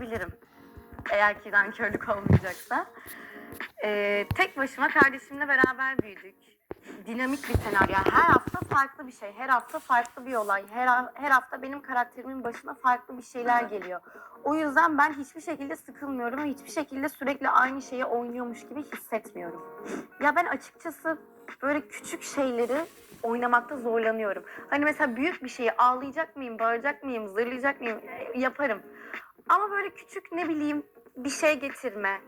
bilirim. Eğer ki nankörlük olmayacaksa. Ee, tek başıma kardeşimle beraber büyüdük. Dinamik bir senaryo. Her hafta farklı bir şey. Her hafta farklı bir olay. Her, her hafta benim karakterimin başına farklı bir şeyler geliyor. O yüzden ben hiçbir şekilde sıkılmıyorum hiçbir şekilde sürekli aynı şeyi oynuyormuş gibi hissetmiyorum. Ya ben açıkçası böyle küçük şeyleri oynamakta zorlanıyorum. Hani mesela büyük bir şeyi ağlayacak mıyım, bağıracak mıyım, zırlayacak mıyım yaparım. Ama böyle küçük ne bileyim bir şey getirme.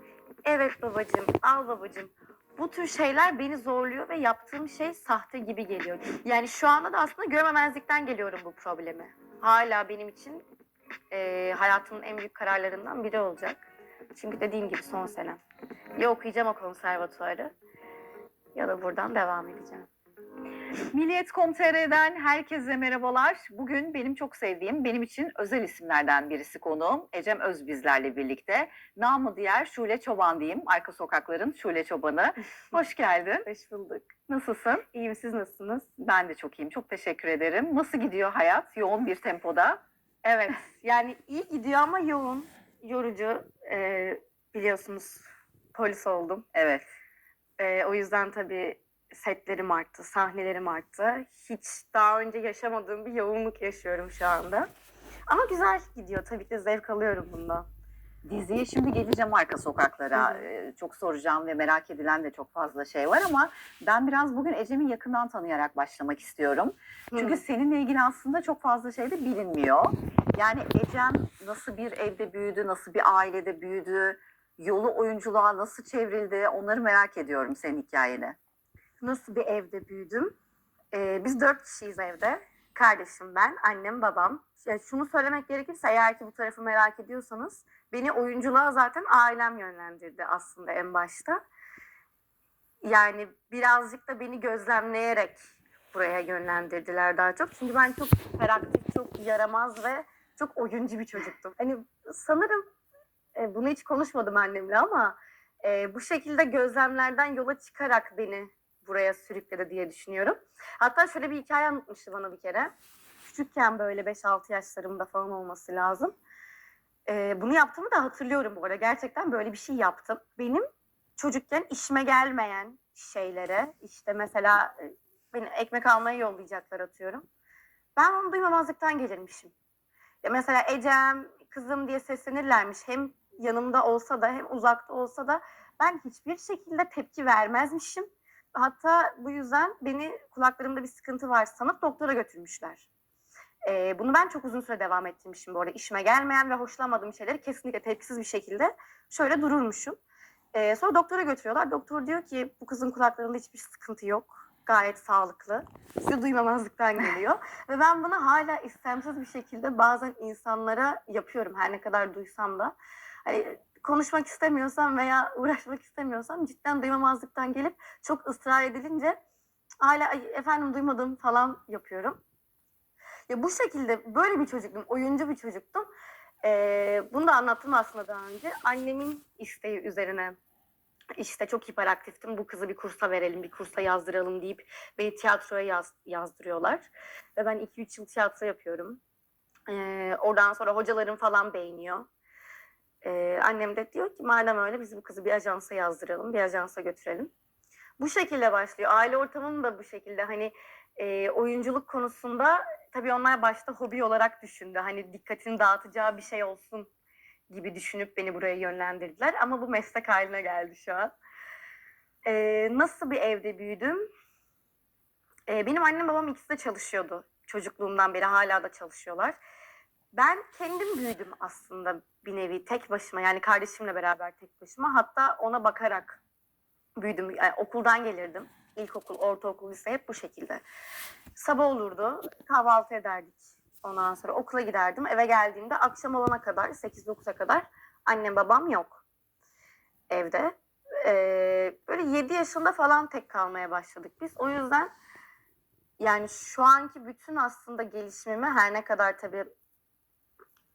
Evet babacığım, al babacığım. Bu tür şeyler beni zorluyor ve yaptığım şey sahte gibi geliyor. Yani şu anda da aslında görmemezlikten geliyorum bu problemi. Hala benim için e, hayatımın en büyük kararlarından biri olacak. Çünkü dediğim gibi son senem. Ya okuyacağım o konservatuarı ya da buradan devam edeceğim. Milliyet.com.tr'den herkese merhabalar. Bugün benim çok sevdiğim, benim için özel isimlerden birisi konuğum. Ecem Öz bizlerle birlikte. Namı diğer Şule Çoban diyeyim. Arka sokakların Şule Çobanı. Hoş geldin. Hoş bulduk. Nasılsın? İyiyim siz nasılsınız? Ben de çok iyiyim. Çok teşekkür ederim. Nasıl gidiyor hayat? Yoğun bir tempoda. Evet yani iyi gidiyor ama yoğun, yorucu. Ee, biliyorsunuz polis oldum. Evet. Ee, o yüzden tabii setlerim arttı, sahnelerim arttı. Hiç daha önce yaşamadığım bir yoğunluk yaşıyorum şu anda. Ama güzel gidiyor. Tabii ki zevk alıyorum bundan. Diziye şimdi geleceğim arka sokaklara. Ee, Çok soracağım ve merak edilen de çok fazla şey var ama ben biraz bugün Ecem'i yakından tanıyarak başlamak istiyorum. Çünkü Hı. seninle ilgili aslında çok fazla şey de bilinmiyor. Yani Ecem nasıl bir evde büyüdü, nasıl bir ailede büyüdü, yolu oyunculuğa nasıl çevrildi onları merak ediyorum senin hikayeni. Nasıl bir evde büyüdüm? Ee, biz dört kişiyiz evde. Kardeşim ben, annem, babam. Ya şunu söylemek gerekirse eğer ki bu tarafı merak ediyorsanız beni oyunculuğa zaten ailem yönlendirdi aslında en başta. Yani birazcık da beni gözlemleyerek buraya yönlendirdiler daha çok. Çünkü ben çok hiperaktif, çok yaramaz ve çok oyuncu bir çocuktum. Hani sanırım e, bunu hiç konuşmadım annemle ama e, bu şekilde gözlemlerden yola çıkarak beni buraya sürükledi diye düşünüyorum. Hatta şöyle bir hikaye anlatmıştı bana bir kere. Küçükken böyle 5-6 yaşlarımda falan olması lazım. Ee, bunu yaptığımı da hatırlıyorum bu arada. Gerçekten böyle bir şey yaptım. Benim çocukken işime gelmeyen şeylere işte mesela e, beni ekmek almaya yollayacaklar atıyorum. Ben onu duymamazlıktan gelirmişim. Ya mesela Ecem, kızım diye seslenirlermiş. Hem yanımda olsa da hem uzakta olsa da ben hiçbir şekilde tepki vermezmişim. Hatta bu yüzden beni kulaklarımda bir sıkıntı var sanıp doktora götürmüşler. Ee, bunu ben çok uzun süre devam ettirmişim bu arada. İşime gelmeyen ve hoşlanmadığım şeyleri kesinlikle tepkisiz bir şekilde şöyle dururmuşum. Ee, sonra doktora götürüyorlar. Doktor diyor ki bu kızın kulaklarında hiçbir sıkıntı yok. Gayet sağlıklı. Sizi duymamazlıktan geliyor. ve ben bunu hala istemsiz bir şekilde bazen insanlara yapıyorum. Her ne kadar duysam da. Hani konuşmak istemiyorsam veya uğraşmak istemiyorsam cidden duymamazlıktan gelip çok ısrar edilince hala "Ay, efendim duymadım falan yapıyorum. Ya bu şekilde böyle bir çocuktum, oyuncu bir çocuktum. Ee, bunu da anlattım aslında daha önce. Annemin isteği üzerine işte çok hiperaktiftim. Bu kızı bir kursa verelim, bir kursa yazdıralım deyip beni tiyatroya yaz, yazdırıyorlar. Ve ben 2-3 yıl tiyatro yapıyorum. Ee, oradan sonra hocalarım falan beğeniyor. Ee, annem de diyor ki madem öyle biz bu kızı bir ajansa yazdıralım, bir ajansa götürelim. Bu şekilde başlıyor. Aile ortamım da bu şekilde. Hani e, oyunculuk konusunda tabii onlar başta hobi olarak düşündü. Hani dikkatini dağıtacağı bir şey olsun gibi düşünüp beni buraya yönlendirdiler. Ama bu meslek haline geldi şu an. Ee, nasıl bir evde büyüdüm? Ee, benim annem babam ikisi de çalışıyordu. Çocukluğumdan beri hala da çalışıyorlar. Ben kendim büyüdüm aslında bir nevi tek başıma yani kardeşimle beraber tek başıma hatta ona bakarak büyüdüm. Yani okuldan gelirdim. İlkokul, ortaokul, lise hep bu şekilde. Sabah olurdu, kahvaltı ederdik. Ondan sonra okula giderdim. Eve geldiğimde akşam olana kadar, 8-9'a kadar annem babam yok evde. Ee, böyle 7 yaşında falan tek kalmaya başladık biz. O yüzden yani şu anki bütün aslında gelişimimi her ne kadar tabii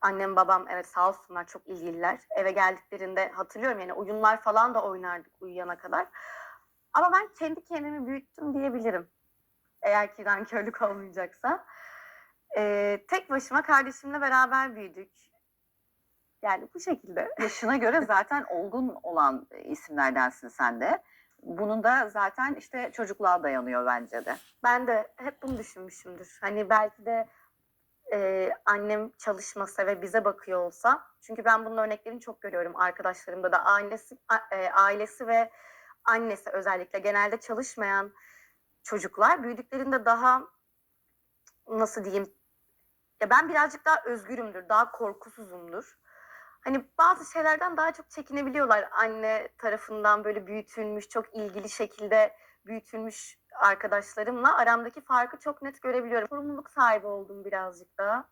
annem babam evet sağ olsunlar çok ilgililer. Eve geldiklerinde hatırlıyorum yani oyunlar falan da oynardık uyuyana kadar. Ama ben kendi kendimi büyüttüm diyebilirim. Eğer ki nankörlük olmayacaksa. Ee, tek başıma kardeşimle beraber büyüdük. Yani bu şekilde. Yaşına göre zaten olgun olan isimlerdensin sen de. Bunun da zaten işte çocukluğa dayanıyor bence de. Ben de hep bunu düşünmüşümdür. Hani belki de e, annem çalışmasa ve bize bakıyor olsa. Çünkü ben bunun örneklerini çok görüyorum arkadaşlarımda da. Ailesi, a- e, ailesi ve annesi özellikle genelde çalışmayan çocuklar büyüdüklerinde daha nasıl diyeyim ya ben birazcık daha özgürümdür, daha korkusuzumdur. Hani bazı şeylerden daha çok çekinebiliyorlar anne tarafından böyle büyütülmüş, çok ilgili şekilde büyütülmüş arkadaşlarımla aramdaki farkı çok net görebiliyorum. Sorumluluk sahibi oldum birazcık daha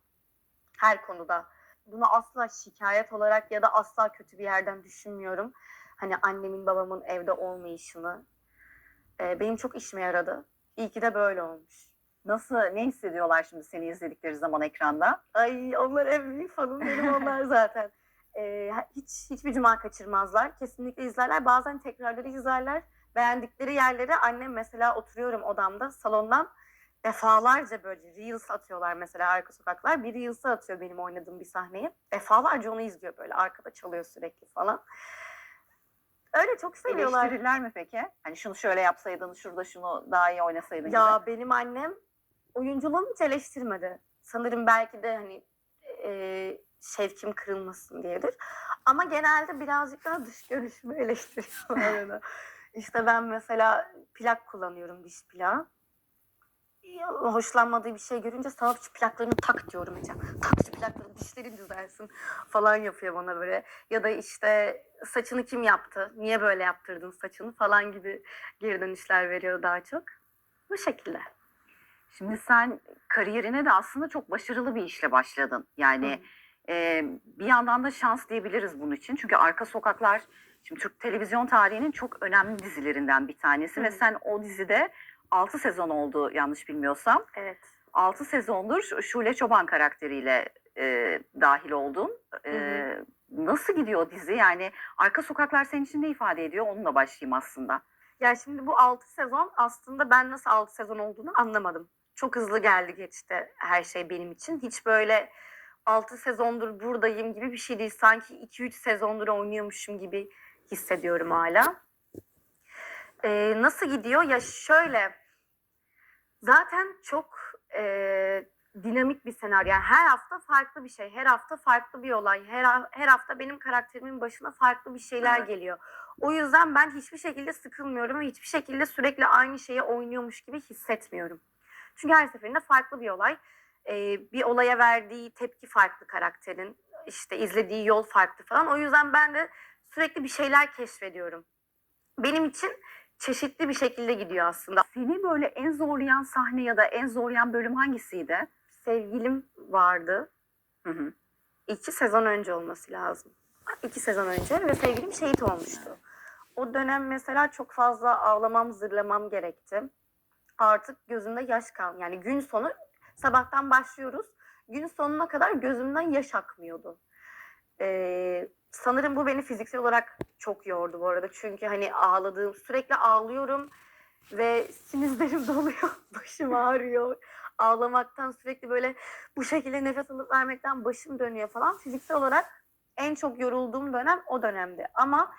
her konuda. Bunu asla şikayet olarak ya da asla kötü bir yerden düşünmüyorum. Hani annemin babamın evde olmayışını. Ee, benim çok işime yaradı. İyi ki de böyle olmuş. Nasıl, ne hissediyorlar şimdi seni izledikleri zaman ekranda? Ay onlar büyük fanım benim onlar zaten. Ee, hiç hiçbir cuma kaçırmazlar. Kesinlikle izlerler. Bazen tekrarları izlerler. Beğendikleri yerlere annem mesela oturuyorum odamda salondan defalarca böyle reels atıyorlar mesela arka sokaklar. Bir reels'ı atıyor benim oynadığım bir sahneyi. Defalarca onu izliyor böyle arkada çalıyor sürekli falan. Öyle çok seviyorlar. Eleştirirler mi peki? Hani şunu şöyle yapsaydın, şurada şunu daha iyi oynasaydın gibi. Ya benim annem oyunculuğumu hiç eleştirmedi. Sanırım belki de hani e, şevkim kırılmasın diyedir. Ama genelde birazcık daha dış görüşümü eleştiriyorlar. İşte ben mesela plak kullanıyorum diş plağı. Hoşlanmadığı bir şey görünce sana şu plaklarını tak diyorum Ecem. Tak şu plaklarını dişlerin düzelsin falan yapıyor bana böyle. Ya da işte saçını kim yaptı? Niye böyle yaptırdın saçını falan gibi geri dönüşler veriyor daha çok. Bu şekilde. Şimdi sen kariyerine de aslında çok başarılı bir işle başladın. Yani e, bir yandan da şans diyebiliriz bunun için. Çünkü Arka Sokaklar şimdi Türk televizyon tarihinin çok önemli dizilerinden bir tanesi. Hı. Ve sen o dizide 6 sezon oldu yanlış bilmiyorsam. Evet. 6 sezondur Şule Çoban karakteriyle e, dahil oldun. E, Hı Nasıl gidiyor dizi? Yani Arka Sokaklar senin için ne ifade ediyor? Onunla başlayayım aslında. Ya şimdi bu 6 sezon aslında ben nasıl 6 sezon olduğunu anlamadım. Çok hızlı geldi geçti her şey benim için. Hiç böyle 6 sezondur buradayım gibi bir şey değil. Sanki 2-3 sezondur oynuyormuşum gibi hissediyorum hala. Ee, nasıl gidiyor? Ya şöyle zaten çok e, dinamik bir senaryo. Yani her hafta farklı bir şey. Her hafta farklı bir olay. Her, her hafta benim karakterimin başına farklı bir şeyler geliyor. O yüzden ben hiçbir şekilde sıkılmıyorum ve hiçbir şekilde sürekli aynı şeyi oynuyormuş gibi hissetmiyorum. Çünkü her seferinde farklı bir olay. Ee, bir olaya verdiği tepki farklı karakterin. işte izlediği yol farklı falan. O yüzden ben de sürekli bir şeyler keşfediyorum. Benim için çeşitli bir şekilde gidiyor aslında. Seni böyle en zorlayan sahne ya da en zorlayan bölüm hangisiydi? Sevgilim vardı. Hı hı. iki sezon önce olması lazım. İki sezon önce ve sevgilim şehit olmuştu. O dönem mesela çok fazla ağlamam, zırlamam gerekti. Artık gözümde yaş kal. Yani gün sonu sabahtan başlıyoruz. Gün sonuna kadar gözümden yaş akmıyordu. Ee, sanırım bu beni fiziksel olarak çok yordu bu arada. Çünkü hani ağladığım, sürekli ağlıyorum ve sinizlerim doluyor, başım ağrıyor. Ağlamaktan sürekli böyle bu şekilde nefes alıp vermekten başım dönüyor falan. Fiziksel olarak en çok yorulduğum dönem o dönemdi. Ama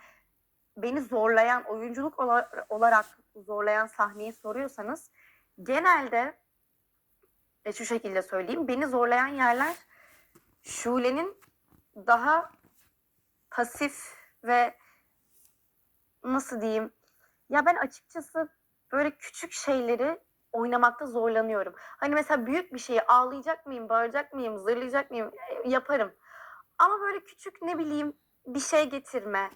beni zorlayan, oyunculuk ola- olarak zorlayan sahneyi soruyorsanız genelde e, şu şekilde söyleyeyim. Beni zorlayan yerler Şule'nin daha pasif ve nasıl diyeyim ya ben açıkçası böyle küçük şeyleri oynamakta zorlanıyorum. Hani mesela büyük bir şeyi ağlayacak mıyım, bağıracak mıyım, zırlayacak mıyım E, yaparım. Ama böyle küçük ne bileyim bir şey getirme.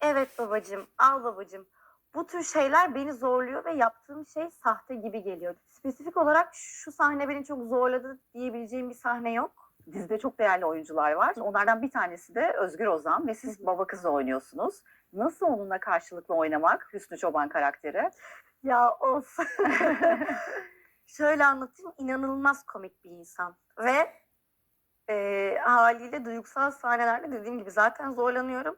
Evet babacığım, al babacığım. Bu tür şeyler beni zorluyor ve yaptığım şey sahte gibi geliyor. Spesifik olarak şu sahne beni çok zorladı diyebileceğim bir sahne yok. Dizide çok değerli oyuncular var. Onlardan bir tanesi de Özgür Ozan ve siz baba kız oynuyorsunuz. Nasıl onunla karşılıklı oynamak Hüsnü Çoban karakteri? Ya of. Şöyle anlatayım. inanılmaz komik bir insan. Ve e, haliyle duygusal sahnelerde dediğim gibi zaten zorlanıyorum.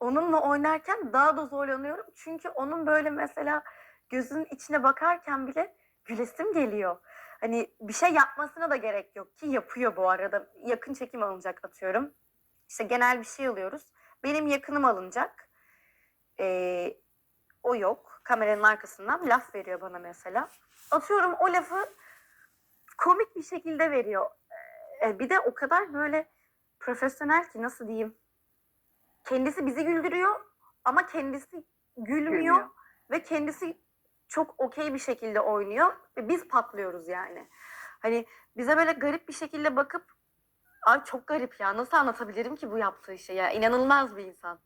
Onunla oynarken daha da zorlanıyorum. Çünkü onun böyle mesela gözünün içine bakarken bile gülesim geliyor. Hani bir şey yapmasına da gerek yok ki yapıyor bu arada. Yakın çekim alınacak atıyorum. İşte genel bir şey alıyoruz. Benim yakınım alınacak. Ee, o yok. Kameranın arkasından laf veriyor bana mesela. Atıyorum o lafı komik bir şekilde veriyor. Ee, bir de o kadar böyle profesyonel ki nasıl diyeyim. Kendisi bizi güldürüyor ama kendisi gülmüyor, Gülmüyor. ve kendisi çok okey bir şekilde oynuyor ve biz patlıyoruz yani. Hani bize böyle garip bir şekilde bakıp ay çok garip ya nasıl anlatabilirim ki bu yaptığı şey ya inanılmaz bir insan.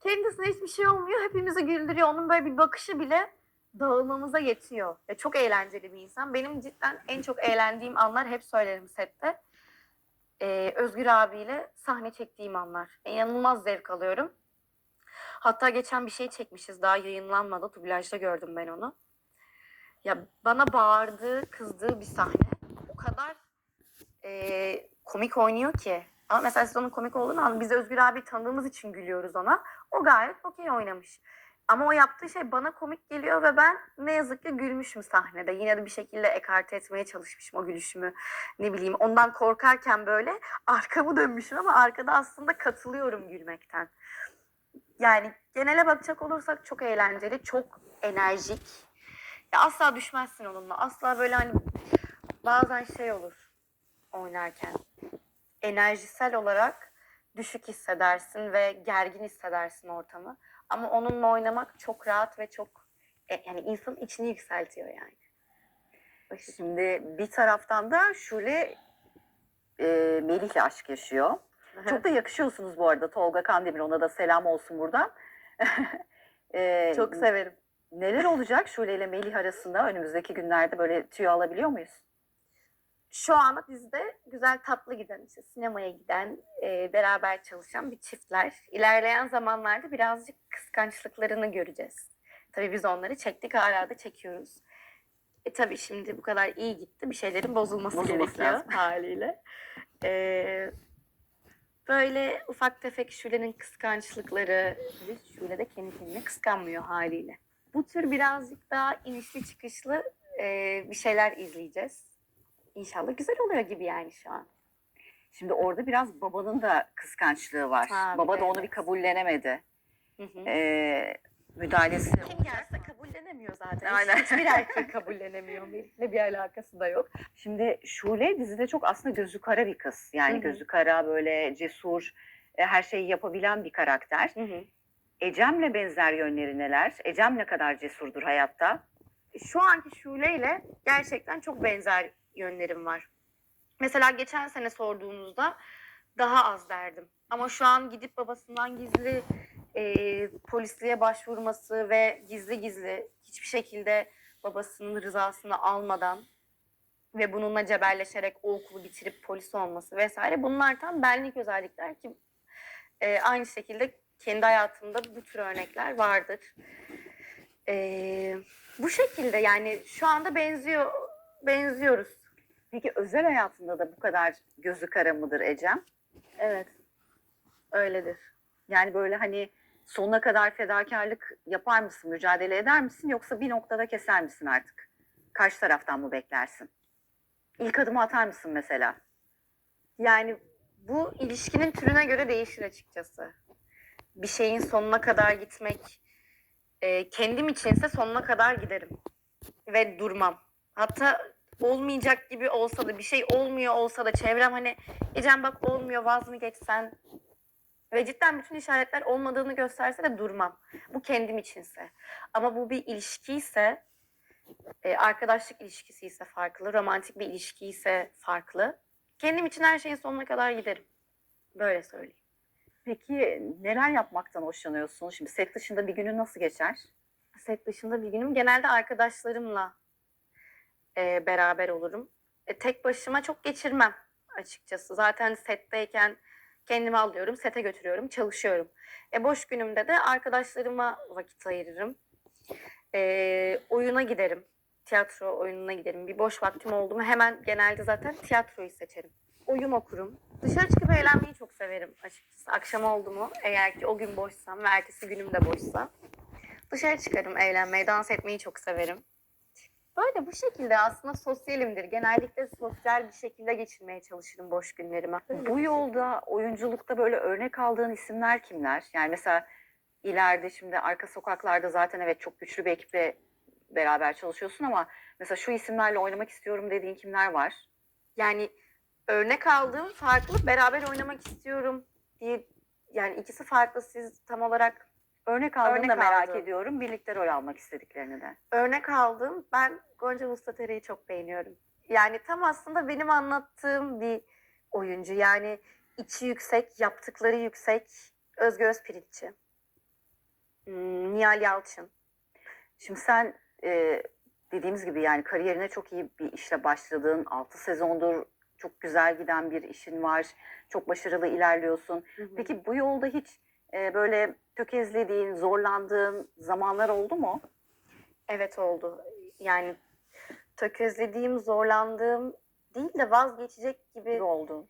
Kendisine hiçbir şey olmuyor hepimizi güldürüyor onun böyle bir bakışı bile dağılmamıza yetiyor. Ya çok eğlenceli bir insan. Benim cidden en çok eğlendiğim anlar hep söylerim sette. Ee, Özgür abiyle sahne çektiğim anlar. İnanılmaz zevk alıyorum. Hatta geçen bir şey çekmişiz daha yayınlanmadı. Dublajda gördüm ben onu. Ya bana bağırdığı, kızdığı bir sahne. O kadar e, komik oynuyor ki. Ama mesela siz onun komik olduğunu anladın. Biz Özgür abi tanıdığımız için gülüyoruz ona. O gayet okey oynamış. Ama o yaptığı şey bana komik geliyor ve ben ne yazık ki gülmüşüm sahnede. Yine de bir şekilde ekarte etmeye çalışmışım o gülüşümü. Ne bileyim ondan korkarken böyle arkamı dönmüşüm ama arkada aslında katılıyorum gülmekten. Yani genele bakacak olursak çok eğlenceli, çok enerjik. Ya asla düşmezsin onunla. Asla böyle hani bazen şey olur oynarken. Enerjisel olarak düşük hissedersin ve gergin hissedersin ortamı. Ama onunla oynamak çok rahat ve çok e, yani insanın içini yükseltiyor yani. Şimdi bir taraftan da Şule e, Melih'le aşk yaşıyor. Çok da yakışıyorsunuz bu arada Tolga Kandemir. Ona da selam olsun buradan. E, çok severim. Neler olacak Şule ile Melih arasında önümüzdeki günlerde böyle tüyo alabiliyor muyuz? Şu anda dizide güzel tatlı giden, işte sinemaya giden, e, beraber çalışan bir çiftler. İlerleyen zamanlarda birazcık kıskançlıklarını göreceğiz. Tabii biz onları çektik, hala da çekiyoruz. E tabii şimdi bu kadar iyi gitti, bir şeylerin bozulması, Bozulması gerekiyor lazım. haliyle. E, böyle ufak tefek Şule'nin kıskançlıkları, Şule de kendi kendine kıskanmıyor haliyle. Bu tür birazcık daha inişli çıkışlı e, bir şeyler izleyeceğiz. İnşallah güzel oluyor gibi yani şu an. Şimdi orada biraz babanın da kıskançlığı var. Tabii, Baba da onu evet. bir kabullenemedi. Hı hı. E, müdahalesi Kim gelse kabullenemiyor zaten. Aynen. Hiçbir erkek kabullenemiyor. Melih'le bir alakası da yok. Şimdi Şule dizide çok aslında gözü kara bir kız. Yani Hı hı. gözü kara böyle cesur, e, her şeyi yapabilen bir karakter. Ecem'le benzer yönleri neler? Ecem ne kadar cesurdur hayatta? Şu anki Şule ile gerçekten çok benzer yönlerim var. Mesela geçen sene sorduğunuzda daha az derdim. Ama şu an gidip babasından gizli e, polisliğe başvurması ve gizli gizli hiçbir şekilde babasının rızasını almadan ve bununla cebelleşerek o okulu bitirip polis olması vesaire bunlar tam benlik özellikler ki e, aynı şekilde kendi hayatımda bu tür örnekler vardır. E, bu şekilde yani şu anda benziyor benziyoruz. Peki özel hayatında da bu kadar gözü kara mıdır Ecem? Evet. Öyledir. Yani böyle hani sonuna kadar fedakarlık yapar mısın, mücadele eder misin yoksa bir noktada keser misin artık? Karşı taraftan mı beklersin? İlk adımı atar mısın mesela? Yani bu ilişkinin türüne göre değişir açıkçası. Bir şeyin sonuna kadar gitmek, e, kendim içinse sonuna kadar giderim. Ve durmam. Hatta olmayacak gibi olsa da bir şey olmuyor olsa da çevrem hani Ecem bak olmuyor vaz mı geçsen ve cidden bütün işaretler olmadığını gösterse de durmam. Bu kendim içinse. Ama bu bir ilişki ise e, arkadaşlık ilişkisi ise farklı, romantik bir ilişki ise farklı. Kendim için her şeyin sonuna kadar giderim. Böyle söyleyeyim. Peki neler yapmaktan hoşlanıyorsun? Şimdi set dışında bir günün nasıl geçer? Set dışında bir günüm genelde arkadaşlarımla e, beraber olurum. E, tek başıma çok geçirmem açıkçası. Zaten setteyken kendimi alıyorum, sete götürüyorum, çalışıyorum. E, boş günümde de arkadaşlarıma vakit ayırırım. E, oyuna giderim. Tiyatro oyununa giderim. Bir boş vaktim oldu mu hemen genelde zaten tiyatroyu seçerim. Oyun okurum. Dışarı çıkıp eğlenmeyi çok severim açıkçası. Akşam oldu mu eğer ki o gün boşsam ve ertesi günüm de boşsa dışarı çıkarım eğlenmeyi, dans etmeyi çok severim. Böyle bu şekilde aslında sosyalimdir. Genellikle sosyal bir şekilde geçirmeye çalışırım boş günlerimi. Bu yolda oyunculukta böyle örnek aldığın isimler kimler? Yani mesela ileride şimdi arka sokaklarda zaten evet çok güçlü bir ekiple beraber çalışıyorsun ama mesela şu isimlerle oynamak istiyorum dediğin kimler var? Yani örnek aldığım farklı beraber oynamak istiyorum diye yani ikisi farklı siz tam olarak Örnek aldığını Örnek da merak aldığım. ediyorum. Birlikte rol almak istediklerini de. örnek aldığım ben Gonca Mustater'i çok beğeniyorum. Yani tam aslında benim anlattığım bir oyuncu. Yani içi yüksek, yaptıkları yüksek, Özgür Özpirinççi. Hmm, Nihal Yalçın. Şimdi sen e, dediğimiz gibi yani kariyerine çok iyi bir işle başladın. 6 sezondur çok güzel giden bir işin var. Çok başarılı ilerliyorsun. Peki bu yolda hiç e, böyle tökezlediğin, zorlandığın zamanlar oldu mu? Evet oldu. Yani tökezlediğim, zorlandığım değil de vazgeçecek gibi Bir oldu.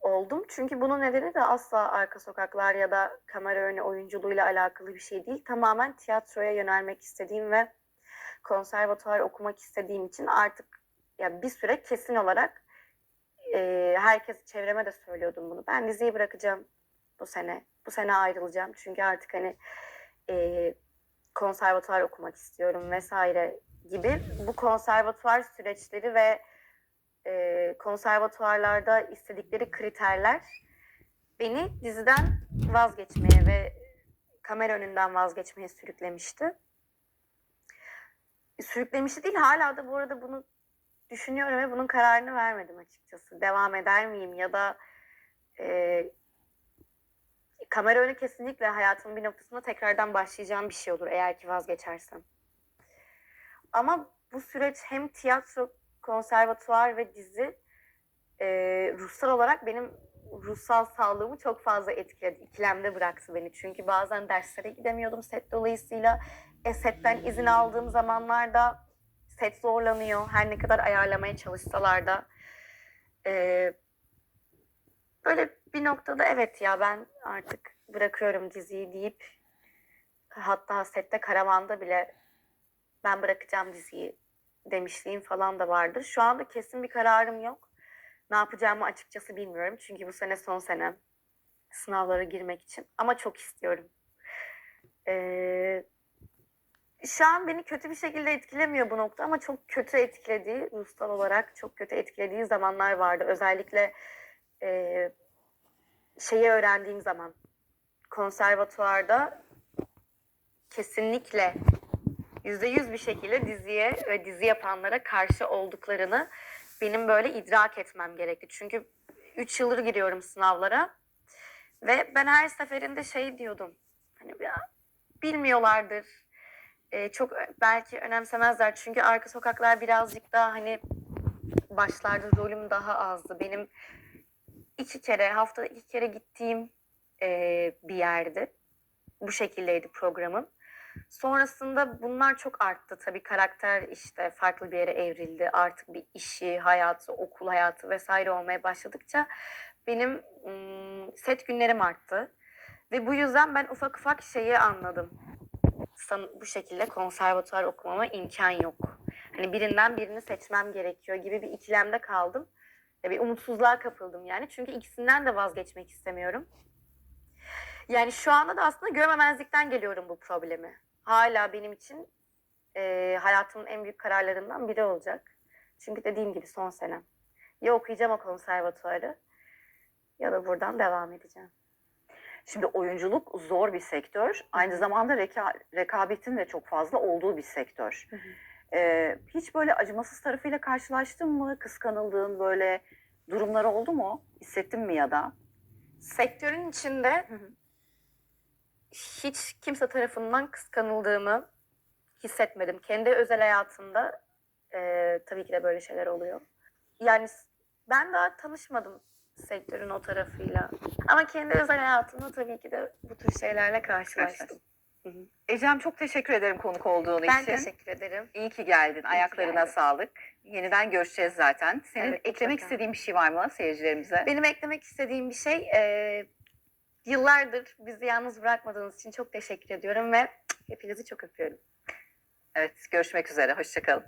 oldum. Çünkü bunun nedeni de asla arka sokaklar ya da kamera önü oyunculuğuyla alakalı bir şey değil. Tamamen tiyatroya yönelmek istediğim ve konservatuvar okumak istediğim için artık ya bir süre kesin olarak e, herkes çevreme de söylüyordum bunu. Ben diziyi bırakacağım bu sene. Bu sene ayrılacağım. Çünkü artık hani e, konservatuvar okumak istiyorum vesaire gibi bu konservatuvar süreçleri ve e, konservatuvarlarda istedikleri kriterler beni diziden vazgeçmeye ve kamera önünden vazgeçmeye sürüklemişti. Sürüklemişti değil hala da bu arada bunu düşünüyorum ve bunun kararını vermedim açıkçası. Devam eder miyim ya da e, kamera önü kesinlikle hayatımın bir noktasında tekrardan başlayacağım bir şey olur eğer ki vazgeçersem. Ama bu süreç hem tiyatro, konservatuvar ve dizi e, ruhsal olarak benim ruhsal sağlığımı çok fazla etkiledi. İkilemde bıraktı beni. Çünkü bazen derslere gidemiyordum set dolayısıyla. E, setten izin aldığım zamanlarda set zorlanıyor. Her ne kadar ayarlamaya çalışsalar da. E, böyle bir noktada evet ya ben artık bırakıyorum diziyi deyip hatta sette karavanda bile ben bırakacağım diziyi demişliğim falan da vardır. Şu anda kesin bir kararım yok. Ne yapacağımı açıkçası bilmiyorum. Çünkü bu sene son senem sınavlara girmek için. Ama çok istiyorum. Ee, şu an beni kötü bir şekilde etkilemiyor bu nokta ama çok kötü etkilediği, ruhsal olarak çok kötü etkilediği zamanlar vardı. Özellikle e, şeyi öğrendiğim zaman konservatuvarda kesinlikle yüzde yüz bir şekilde diziye ve dizi yapanlara karşı olduklarını benim böyle idrak etmem gerekti. Çünkü 3 yıldır giriyorum sınavlara ve ben her seferinde şey diyordum. Hani ya, bilmiyorlardır. Ee, çok belki önemsemezler. Çünkü arka sokaklar birazcık daha hani başlarda rolüm daha azdı. Benim iki kere haftada iki kere gittiğim e, bir yerdi. Bu şekildeydi programım. Sonrasında bunlar çok arttı. Tabii karakter işte farklı bir yere evrildi. Artık bir işi, hayatı, okul hayatı vesaire olmaya başladıkça benim set günlerim arttı. Ve bu yüzden ben ufak ufak şeyi anladım. San- bu şekilde konservatuvar okumama imkan yok. Hani birinden birini seçmem gerekiyor gibi bir ikilemde kaldım. Bir umutsuzluğa kapıldım yani. Çünkü ikisinden de vazgeçmek istemiyorum. Yani şu anda da aslında görmemezlikten geliyorum bu problemi. Hala benim için e, hayatımın en büyük kararlarından biri olacak. Çünkü dediğim gibi son senem. Ya okuyacağım o konservatuarı ya da buradan devam edeceğim. Şimdi oyunculuk zor bir sektör. Aynı zamanda reka- rekabetin de çok fazla olduğu bir sektör. Hı hı. Ee, hiç böyle acımasız tarafıyla karşılaştın mı? Kıskanıldığın böyle durumlar oldu mu? Hissettin mi ya da? Sektörün içinde hiç kimse tarafından kıskanıldığımı hissetmedim. Kendi özel hayatımda e, tabii ki de böyle şeyler oluyor. Yani ben daha tanışmadım sektörün o tarafıyla. Ama kendi özel hayatımda tabii ki de bu tür şeylerle karşılaştım. Ecem çok teşekkür ederim konuk olduğun Ben için. teşekkür ederim. İyi ki geldin. Ayaklarına geldim. sağlık. Yeniden görüşeceğiz zaten. Senin Evet, eklemek mutlaka. istediğin bir şey var mı seyircilerimize? Benim eklemek istediğim bir şey e, yıllardır bizi yalnız bırakmadığınız için çok teşekkür ediyorum ve hepinizi çok öpüyorum. Evet, görüşmek üzere. Hoşçakalın.